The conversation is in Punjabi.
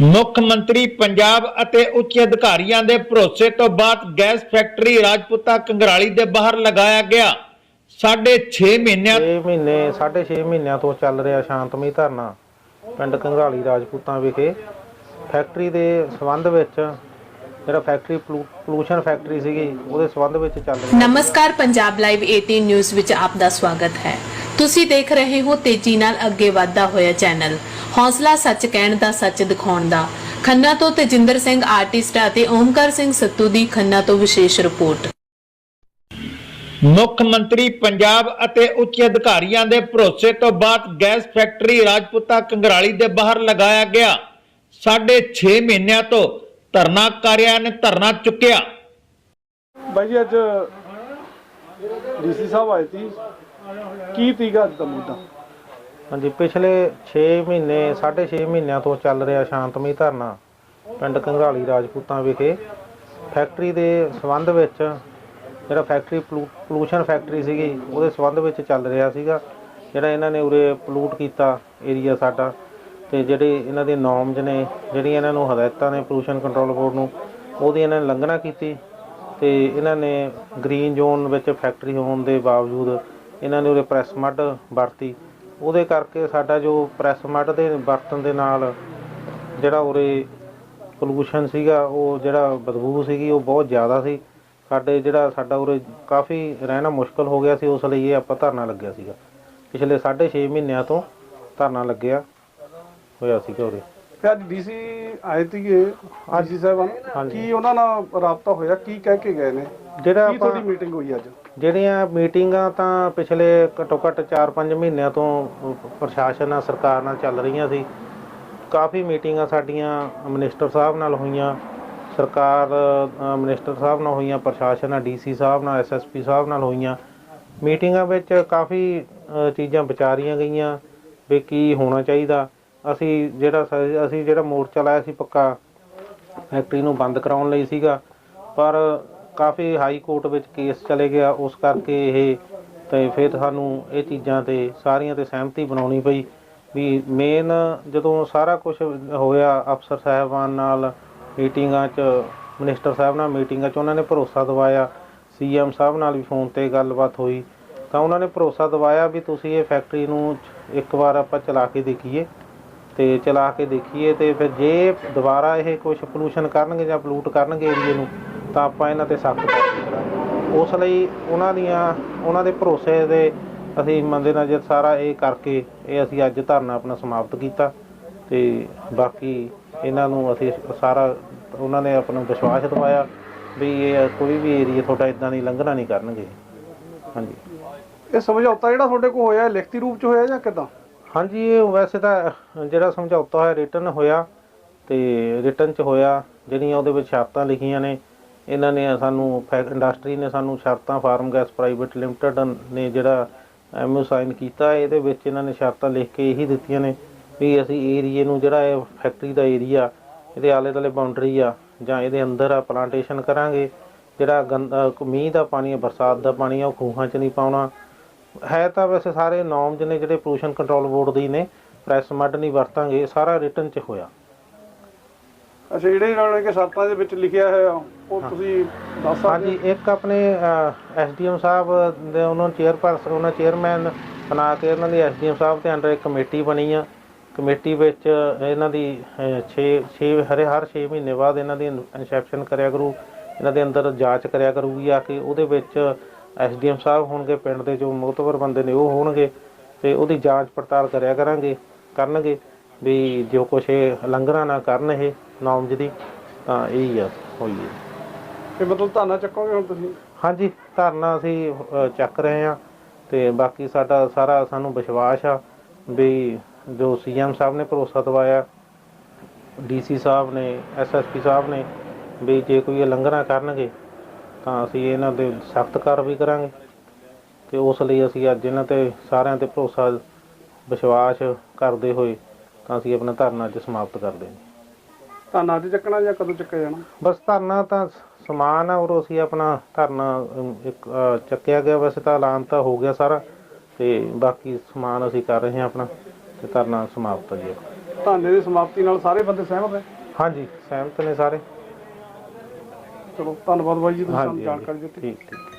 ਮੁੱਖ ਮੰਤਰੀ ਪੰਜਾਬ ਅਤੇ ਉੱਚ ਅਧਿਕਾਰੀਆਂ ਦੇ ਭਰੋਸੇ ਤੋਂ ਬਾਅਦ ਗੈਸ ਫੈਕਟਰੀ ਰਾਜਪੂਤਾ ਕੰਗਰਾਲੀ ਦੇ ਬਾਹਰ ਲਗਾਇਆ ਗਿਆ। ਸਾਢੇ 6 ਮਹੀਨਿਆਂ 6 ਮਹੀਨੇ 6.5 ਮਹੀਨਿਆਂ ਤੋਂ ਚੱਲ ਰਿਹਾ ਸ਼ਾਂਤਮਈ ਧਰਨਾ ਪਿੰਡ ਕੰਘਾਲੀ ਰਾਜਪੂਤਾਂ ਵਿਖੇ। ਫੈਕਟਰੀ ਦੇ ਸਬੰਧ ਵਿੱਚ ਜਿਹੜਾ ਫੈਕਟਰੀ ਪੋਲੂਸ਼ਨ ਫੈਕਟਰੀ ਸੀਗੀ ਉਹਦੇ ਸਬੰਧ ਵਿੱਚ ਚੱਲ ਰਿਹਾ। ਨਮਸਕਾਰ ਪੰਜਾਬ ਲਾਈਵ 18 ਨਿਊਜ਼ ਵਿੱਚ ਆਪ ਦਾ ਸਵਾਗਤ ਹੈ। ਤੁਸੀਂ ਦੇਖ ਰਹੇ ਹੋ ਤੇਜ਼ੀ ਨਾਲ ਅੱਗੇ ਵਧਦਾ ਹੋਇਆ ਚੈਨਲ। ਹੌਸਲਾ ਸੱਚ ਕਹਿਣ ਦਾ ਸੱਚ ਦਿਖਾਉਣ ਦਾ। ਖੰਨਾ ਤੋਂ ਤੇਜਿੰਦਰ ਸਿੰਘ ਆਰਟਿਸਟ ਅਤੇ ਓਮਕਾਰ ਸਿੰਘ ਸੱਤੂ ਦੀ ਖੰਨਾ ਤੋਂ ਵਿਸ਼ੇਸ਼ ਰਿਪੋਰਟ। ਮੁੱਖ ਮੰਤਰੀ ਪੰਜਾਬ ਅਤੇ ਉੱਚ ਅਧਿਕਾਰੀਆਂ ਦੇ ਭਰੋਸੇ ਤੋਂ ਬਾਅਦ ਗੈਸ ਫੈਕਟਰੀ ਰਾਜਪੂਤਾ ਕੰਗਰਾਲੀ ਦੇ ਬਾਹਰ ਲਗਾਇਆ ਗਿਆ। ਸਾਢੇ 6 ਮਹੀਨਿਆਂ ਤੋਂ ਧਰਨਾਕਾਰੀਆਂ ਨੇ ਧਰਨਾ ਚੁੱਕਿਆ। ਬਾਈ ਜੀ ਅੱਜ ਡੀਸੀ ਸਾਹਿਬ ਆਏ ਸੀ। ਕੀ ਤੀਗਾ ਅੱਜ ਦਾ ਮੁੱਦਾ? ਹਾਂਜੀ, ਪਿਛਲੇ 6 ਮਹੀਨੇ 6.5 ਮਹੀਨਿਆਂ ਤੋਂ ਚੱਲ ਰਿਹਾ ਸ਼ਾਂਤਮਈ ਧਰਨਾ ਪਿੰਡ ਕੰਘਾਲੀ ਰਾਜਪੂਤਾਂ ਵਿਖੇ। ਫੈਕਟਰੀ ਦੇ ਸਬੰਧ ਵਿੱਚ ਜਿਹੜਾ ਫੈਕਟਰੀ ਪੋਲੂਸ਼ਨ ਫੈਕਟਰੀ ਸੀਗੀ, ਉਹਦੇ ਸਬੰਧ ਵਿੱਚ ਚੱਲ ਰਿਹਾ ਸੀਗਾ। ਜਿਹੜਾ ਇਹਨਾਂ ਨੇ ਉਰੇ ਪੋਲੂਟ ਕੀਤਾ ਏਰੀਆ ਸਾਡਾ, ਤੇ ਜਿਹੜੇ ਇਹਨਾਂ ਦੇ ਨੋਰਮਸ ਨੇ, ਜਿਹੜੀਆਂ ਇਹਨਾਂ ਨੂੰ ਹਦਾਇਤਾਂ ਨੇ ਪੋਲੂਸ਼ਨ ਕੰਟਰੋਲ ਬੋਰਡ ਨੂੰ, ਉਹਦੀ ਇਹਨਾਂ ਨੇ ਲੰਘਣਾ ਕੀਤੀ। ਤੇ ਇਹਨਾਂ ਨੇ ਗ੍ਰੀਨ ਜ਼ੋਨ ਵਿੱਚ ਫੈਕਟਰੀ ਹੋਣ ਦੇ ਬਾਵਜੂਦ ਇਹਨਾਂ ਨੇ ਉਰੇ ਪ੍ਰੈਸ ਮੱਡ ਵਰਤੀ। ਉਹਦੇ ਕਰਕੇ ਸਾਡਾ ਜੋ ਪ੍ਰੈਸ ਮੱਡ ਦੇ ਵਰਤਣ ਦੇ ਨਾਲ ਜਿਹੜਾ ਉਰੇ ਪੋਲੂਸ਼ਨ ਸੀਗਾ ਉਹ ਜਿਹੜਾ ਬਦਬੂ ਸੀਗੀ ਉਹ ਬਹੁਤ ਜ਼ਿਆਦਾ ਸੀ। ਸਾਡੇ ਜਿਹੜਾ ਸਾਡਾ ਉਰੇ ਕਾਫੀ ਰਹਿਣਾ ਮੁਸ਼ਕਲ ਹੋ ਗਿਆ ਸੀ ਉਸ ਲਈ ਇਹ ਆਪਾਂ ਧਰਨਾ ਲੱਗਿਆ ਸੀਗਾ। ਪਿਛਲੇ 6.5 ਮਹੀਨਿਆਂ ਤੋਂ ਧਰਨਾ ਲੱਗਿਆ ਹੋਇਆ ਸੀਗਾ ਉਰੇ। ਤੇ ਅੱਜ ਡੀਸੀ ਆਏ ਸੀਗੇ ਡੀਸੀ ਸਾਹਿਬਾਨ। ਕੀ ਉਹਨਾਂ ਨਾਲ ਰਾਬਤਾ ਹੋਇਆ? ਕੀ ਕਹਿ ਕੇ ਗਏ ਨੇ? ਜਿਹੜਾ ਕੀ ਆਪਾਂ ਮੀਟਿੰਗ ਹੋਈ ਅੱਜ? ਜਿਹੜੀਆਂ ਮੀਟਿੰਗਾਂ ਤਾਂ ਪਿਛਲੇ ਘੱਟੋ ਘੱਟ 4-5 ਮਹੀਨਿਆਂ ਤੋਂ ਪ੍ਰਸ਼ਾਸਨ ਨਾਲ ਸਰਕਾਰ ਨਾਲ ਚੱਲ ਰਹੀਆਂ ਸੀ। ਕਾਫੀ ਮੀਟਿੰਗਾਂ ਸਾਡੀਆਂ ਮਿਨਿਸਟਰ ਸਾਹਿਬ ਨਾਲ ਹੋਈਆਂ ਸਰਕਾਰ ਅ, ਮਿਨਿਸਟਰ ਸਾਹਿਬ ਨਾਲ ਹੋਈਆਂ ਪ੍ਰਸ਼ਾਸਨ ਨਾਲ ਡੀਸੀ ਸਾਹਿਬ ਨਾਲ ਐਸਐਸਪੀ ਸਾਹਿਬ ਨਾਲ ਹੋਈਆਂ। ਮੀਟਿੰਗਾਂ ਵਿੱਚ ਕਾਫੀ ਅ, ਚੀਜ਼ਾਂ ਵਿਚਾਰੀਆਂ ਗਈਆਂ ਵੀ ਕੀ ਹੋਣਾ ਚਾਹੀਦਾ। ਅਸੀਂ ਜਿਹੜਾ ਸ- ਅਸੀਂ ਜਿਹੜਾ ਮੋਰਚਾ ਲਾਇਆ ਸੀ ਪੱਕਾ ਫੈਕਟਰੀ ਨੂੰ ਬੰਦ ਕਰਾਉਣ ਲਈ ਸੀਗਾ ਪਰ ਕਾਫੀ ਹਾਈ ਕੋਰਟ ਵਿੱਚ ਕੇਸ ਚਲੇ ਗਿਆ, ਉਸ ਕਰਕੇ ਇਹ ਤੇ ਫਿਰ ਸਾਨੂੰ ਇਹ ਚੀਜ਼ਾਂ ਤੇ ਸਾਰੀਆਂ ਤੇ ਸਹਿਮਤੀ ਬਣਾਉਣੀ ਪਈ ਵੀ ਮੇਨ ਜਦੋਂ ਸਾਰਾ ਕੁਝ ਹੋਇਆ, ਅਫਸਰ ਸਾਹਿਬਾਨ ਨਾਲ ਮੀਟਿੰਗਾਂ 'ਚ ਮਿਨਿਸਟਰ ਸਾਹਿਬ ਨਾਲ ਮੀਟਿੰਗਾਂ 'ਚ ਉਹਨਾਂ ਨੇ ਭਰੋਸਾ ਦਿਵਾਇਆ ਸੀਐਮ ਸਾਹਿਬ ਨਾਲ ਵੀ ਫੋਨ ਤੇ ਗੱਲਬਾਤ ਹੋਈ, ਤਾਂ ਉਹਨਾਂ ਨੇ ਭਰੋਸਾ ਦਿਵਾਇਆ ਵੀ ਤੁਸੀਂ ਇਹ ਫੈਕਟਰੀ ਨੂੰ ਇੱਕ ਵਾਰ ਆਪਾਂ ਚਲਾ ਕੇ ਦੇਖੀਏ ਤੇ ਚਲਾ ਕੇ ਦੇਖੀਏ ਤੇ ਫਿਰ ਜੇ ਦੁਬਾਰਾ ਇਹ ਕੁਝ ਪੋਲੂਸ਼ਨ ਕਰਨਗੇ ਜਾਂ ਪਲੂਟ ਕਰਨਗੇ ਏਰੀਏ ਨੂੰ ਤਾਂ ਆਪਾਂ ਇਹਨਾਂ ਤੇ ਸਖਤ ਕਾਰਵਾਈ ਕਰਾਂਗੇ ਉਸ ਲਈ ਉਹਨਾਂ ਦੀਆਂ ਉਹਨਾਂ ਦੇ ਭਰੋਸੇ ਦੇ ਅਸੀਂ ਮੰਦੇ ਨਜ਼ਰ ਸਾਰਾ ਇਹ ਕਰਕੇ ਇਹ ਅਸੀਂ ਅੱਜ ਧਰਨਾ ਆਪਣਾ ਸਮਾਪਤ ਕੀਤਾ ਤੇ ਬਾਕੀ ਇਹਨਾਂ ਨੂੰ ਅਸੀਂ ਸਾਰਾ ਉਹਨਾਂ ਨੇ ਆਪਣਾ ਵਿਸ਼ਵਾਸ ਦਿਵਾਇਆ ਵੀ ਇਹ ਕੋਈ ਵੀ ਏਰੀਆ ਤੁਹਾਡਾ ਇਦਾਂ ਦੀ ਲੰਘਣਾ ਨਹੀਂ ਕਰਨਗੇ। ਹਾਂਜੀ। ਇਹ ਸਮਝੌਤਾ ਜਿਹੜਾ ਤੁਹਾਡੇ ਕੋਲ ਹੋਇਆ ਲਿਖਤੀ ਰੂਪ ਚ ਹੋਇਆ ਜਾਂ ਕਿਦਾਂ? ਹਾਂਜੀ ਇਹ ਵੈਸੇ ਤਾਂ ਜਿਹੜਾ ਸਮਝੌਤਾ ਹੋਇਆ ਰਿਟਰਨ ਹੋਇਆ ਤੇ ਰਿਟਰਨ ਚ ਹੋਇਆ ਜਿਹੜੀਆਂ ਉਹਦੇ ਵਿੱਚ ਸ਼ਰਤਾਂ ਲਿਖੀਆਂ ਨੇ ਇਹਨਾਂ ਨੇ ਸਾਨੂੰ ਇੰਡਸਟਰੀ ਨੇ ਸਾਨੂੰ ਸ਼ਰਤਾਂ, ਫਾਰਮ ਗੈਸ ਪ੍ਰਾਈਵੇਟ ਲਿਮਟਿਡ ਨੇ ਜਿਹੜਾ ਐਮਓ ਸਾਈਨ ਕੀਤਾ, ਇਹਦੇ ਵਿੱਚ ਇਹਨਾਂ ਨੇ ਸ਼ਰਤਾਂ ਲਿਖ ਕੇ ਇਹੀ ਦਿੱਤੀਆਂ ਨੇ ਵੀ ਅਸੀਂ ਏਰੀਏ ਨੂੰ ਜਿਹੜਾ ਇਹ ਫੈਕਟਰੀ ਦਾ ਏਰੀਆ, ਇਹਦੇ ਆਲੇ ਦੁਆਲੇ ਬਾਉਂਡਰੀ ਆ, ਜਾਂ ਇਹਦੇ ਅੰਦਰ ਆ ਪਲਾਂਟੇਸ਼ਨ ਕਰਾਂਗੇ, ਜਿਹੜਾ ਗੰਦਾ ਮੀਂਹ ਦਾ ਪਾਣੀ ਆ, ਬਰਸਾਤ ਦਾ ਪਾਣੀ ਆ, ਉਹ ਖੂਹਾਂ 'ਚ ਨਹੀਂ ਪਾਉਣਾ। ਹੈ ਤਾਂ ਵੈਸੇ ਸਾਰੇ ਨੋਰਮਸ ਨੇ ਜਿਹੜੇ ਪੋਲੂਸ਼ਨ ਕੰਟਰੋਲ ਬੋਰਡ ਦੀ ਨੇ ਪ੍ਰੈਸ ਮੱਡ ਨਹੀਂ ਵਰਤਾਂਗੇ, ਇਹ ਸਾਰਾ ਰਿਟਰਨ 'ਚ ਹੋਇਆ। ਅੱਛਾ ਜਿਹੜੇ ਇਹਨਾਂ ਨੇ ਸ਼ਰਤਾਂ ਦੇ ਵਿੱਚ ਲਿਖਿਆ ਹੋਇਆ ਉਹ ਤੁਸੀਂ ਦੱਸ ਸਕਦੇ ਹਾਂਜੀ ਇੱਕ ਆਪਣੇ ਐਸਡੀਐਮ ਸਾਹਿਬ ਦੇ ਉਹਨਾਂ ਚੇਅਰਪਰਸਨ ਉਹਨਾਂ ਚੇਅਰਮੈਨ ਬਣਾ ਕੇ ਉਹਨਾਂ ਦੀ ਐਸਡੀਐਮ ਸਾਹਿਬ ਦੇ ਅੰਡਰ ਇੱਕ ਕਮੇਟੀ ਬਣੀ ਆ। ਕਮੇਟੀ ਵਿੱਚ ਇਹਨਾਂ ਦੀ 6 6 ਹਰੇ ਹਰ 6 ਮਹੀਨੇ ਬਾਅਦ ਇਹਨਾਂ ਦੀ ਇਨਸਪੈਕਸ਼ਨ ਕਰਿਆ ਕਰੂ ਇਹਨਾਂ ਦੇ ਅੰਦਰ ਜਾਂਚ ਕਰਿਆ ਕਰੂਗੀ ਆ ਕੇ ਉਹਦੇ ਵਿੱਚ ਐਸਡੀਐਮ ਸਾਹਿਬ ਹੋਣਗੇ ਪਿੰਡ ਦੇ ਜੋ ਮੁਤਬਰ ਬੰਦੇ ਨੇ ਉਹ ਹੋਣਗੇ ਤੇ ਉਹਦੀ ਜਾਂਚ ਪੜਤਾਲ ਕਰਿਆ ਕਰਾਂਗੇ ਕਰਨਗੇ। ਵੀ ਜੋ ਕੁਛ ਇਹ ਲੰਘਣਾ ਨਾ ਕਰਨ ਇਹ ਨੌਮਜ ਦੀ ਤਾਂ ਇਹੀ ਆ ਹੋਈ ਹੈ ਕਿ ਮਤਲਬ ਧਾਨਾ ਚੱਕੋਗੇ ਹੁਣ ਤੁਸੀਂ? ਹਾਂਜੀ ਧਰਨਾ ਅਸੀਂ ਅ, ਚੱਕ ਰਹੇ ਹਾਂ ਤੇ ਬਾਕੀ ਸਾਡਾ ਸਾਰਾ ਸਾਨੂੰ ਵਿਸ਼ਵਾਸ ਆ ਵੀ ਜੋ ਸੀਐਮ ਸਾਹਿਬ ਨੇ ਭਰੋਸਾ ਦਿਵਾਇਆ ਡੀਸੀ ਸਾਹਿਬ ਨੇ ਐਸਐਸਪੀ ਸਾਹਿਬ ਨੇ ਵੀ ਜੇ ਕੋਈ ਇਹ ਲੰਘਣਾ ਕਰਨਗੇ ਤਾਂ ਅਸੀਂ ਇਹਨਾਂ ਦੇ ਸਖਤ ਕਾਰਵਾਈ ਕਰਾਂਗੇ। ਤੇ ਉਸ ਲਈ ਅਸੀਂ ਅੱਜ ਇਹਨਾਂ ਤੇ ਸਾਰਿਆਂ ਤੇ ਭਰੋਸਾ ਵਿਸ਼ਵਾਸ ਕਰਦੇ ਹੋਏ ਤਾਂ ਅਸੀਂ ਆਪਣਾ ਧਰਨਾ ਅੱਜ ਸਮਾਪਤ ਕਰਦੇ ਹਾਂ ਧਾਨਾ ਅੱਜ ਚੱਕਣਾ ਜਾਂ ਕਦੋਂ ਚੱਕਿਆ ਜਾਣਾ? ਬਸ ਧਰਨਾ ਤਾਂ ਸਮਾਨ ਆ ਔਰ ਅਸੀਂ ਆਪਣਾ ਧਰਨਾ ਅਮ, ਇੱਕ ਅ, ਚੱਕਿਆ ਗਿਆ। ਵੈਸੇ ਤਾਂ ਐਲਾਨ ਤਾਂ ਹੋ ਗਿਆ ਸਾਰਾ ਤੇ ਬਾਕੀ ਸਮਾਨ ਅਸੀਂ ਕਰ ਰਹੇ ਹਾਂ ਆਪਣਾ ਤੇ ਧਰਨਾ ਸਮਾਪਤ ਹੈ ਜੀ। ਧਰਨੇ ਦੀ ਸਮਾਪਤੀ ਨਾਲ ਸਾਰੇ ਬੰਦੇ ਸਹਿਮਤ ਨੇ? ਹਾਂਜੀ ਸਹਿਮਤ ਨੇ ਸਾਰੇ। ਚਲੋ ਧੰਨਵਾਦ ਬਾਈ ਜੀ ਤੁਸੀਂ ਸਾਨੂੰ ਹਾਂਜੀ। ਜਾਣਕਾਰੀ ਦਿੱਤੀ। ਠੀਕ ਠੀਕ।